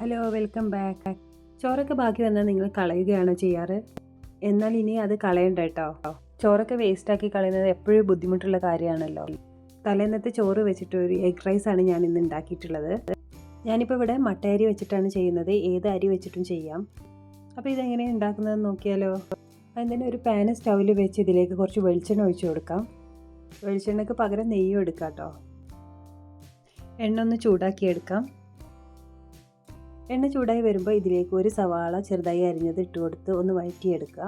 Hello welcome back ചോറൊക്കെ ബാക്കി വന്നാൽ നിങ്ങൾ കളയുകയാണ് ചെയ്യാറ്? എന്നാൽ ഇനി അത് കളയണ്ട കേട്ടോ. ചോറൊക്കെ വേസ്റ്റാക്കി കളയുന്നത് എപ്പോഴും ബുദ്ധിമുട്ടുള്ള കാര്യമാണല്ലോ. തലേന്നത്തെ ചോറ് വെച്ചിട്ട് ഒരു എഗ് റൈസ് ആണ് ഞാൻ ഇന്ന് ഉണ്ടാക്കിയിട്ടുള്ളത്. ഞാനിപ്പോൾ ഇവിടെ മട്ട അരി വെച്ചിട്ടാണ് ചെയ്യുന്നത്. ഏത് അരി വെച്ചിട്ടും ചെയ്യാം. അപ്പോൾ ഇതെങ്ങനെ ഉണ്ടാക്കുന്നതെന്ന് നോക്കിയാലോ? അതിന് ഒരു പാന് സ്റ്റൗവിൽ വെച്ച് ഇതിലേക്ക് കുറച്ച് വെളിച്ചെണ്ണ ഒഴിച്ചു കൊടുക്കാം. വെളിച്ചെണ്ണയ്ക്ക് പകരം നെയ്യും എടുക്കാം കേട്ടോ. എണ്ണ ഒന്ന് ചൂടാക്കി എടുക്കാം. എണ്ണ ചൂടായി വരുമ്പോൾ ഇതിലേക്ക് ഒരു സവാള ചെറുതായി അരിഞ്ഞത് ഇട്ട് കൊടുത്ത് ഒന്ന് വഴറ്റിയെടുക്കുക.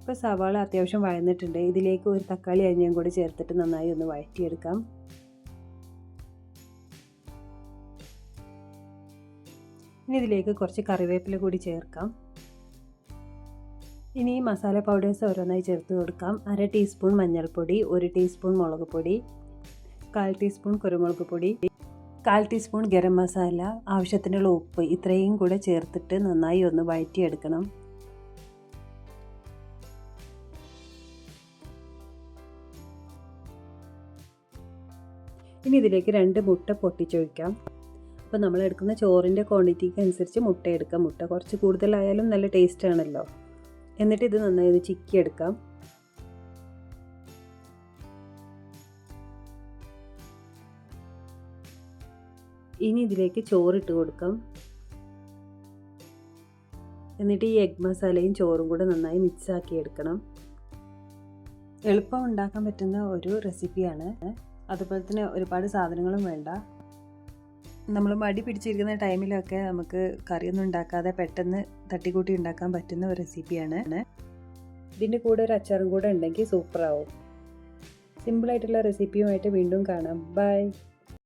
ഇപ്പോൾ സവാള അത്യാവശ്യം വഴന്നിട്ടുണ്ട്. ഇതിലേക്ക് ഒരു തക്കാളി അരിഞ്ഞും കൂടി ചേർത്തിട്ട് നന്നായി ഒന്ന് വഴറ്റിയെടുക്കാം. ഇനി ഇതിലേക്ക് കുറച്ച് കറിവേപ്പില കൂടി ചേർക്കാം. ഇനി മസാല പൗഡേഴ്സ് ഓരോന്നായി ചേർത്ത് കൊടുക്കാം. അര ടീസ്പൂൺ മഞ്ഞൾപ്പൊടി ഒരു ടീസ്പൂൺ മുളക് പൊടി കാൽ ടീസ്പൂൺ കുരുമുളക് പൊടി കാൽ ടീസ്പൂൺ ഗരം മസാല ആവശ്യത്തിനുള്ള ഉപ്പ് ഇത്രയും കൂടെ ചേർത്തിട്ട് നന്നായി ഒന്ന് വഴറ്റിയെടുക്കണം. ഇനി ഇതിലേക്ക് രണ്ട് മുട്ട പൊട്ടിച്ചൊഴിക്കാം. അപ്പോൾ നമ്മൾ എടുക്കുന്ന ചോറിന്റെ ക്വാണ്ടിറ്റിക്ക് അനുസരിച്ച് മുട്ട എടുക്കാം മുട്ട കുറച്ച് കൂടുതലായാലും നല്ല ടേസ്റ്റ് ആണല്ലോ. എന്നിട്ട് ഇത് നന്നായി ഒന്ന് ചിക്കി എടുക്കാം ഇനി ഇതിലേക്ക് ചോറിട്ട് കൊടുക്കാം. എന്നിട്ട് ഈ എഗ് മസാലയും ചോറും കൂടെ നന്നായി മിക്സ് ആക്കി എടുക്കണം. എളുപ്പം ഉണ്ടാക്കാൻ പറ്റുന്ന ഒരു റെസിപ്പിയാണ് അതുപോലെ തന്നെ ഒരുപാട് സാധനങ്ങളും വേണ്ട. നമ്മൾ മടി പിടിച്ചിരിക്കുന്ന ടൈമിലൊക്കെ നമുക്ക് കറിയൊന്നും ഉണ്ടാക്കാതെ പെട്ടെന്ന് തട്ടിക്കൂട്ടി ഉണ്ടാക്കാൻ പറ്റുന്ന ഒരു റെസിപ്പിയാണ് ഇതിന്റെ കൂടെ ഒരു അച്ചാറും കൂടെ ഉണ്ടെങ്കിൽ സൂപ്പറാവും സിമ്പിളായിട്ടുള്ള റെസിപ്പിയുമായിട്ട് വീണ്ടും കാണാം. ബൈ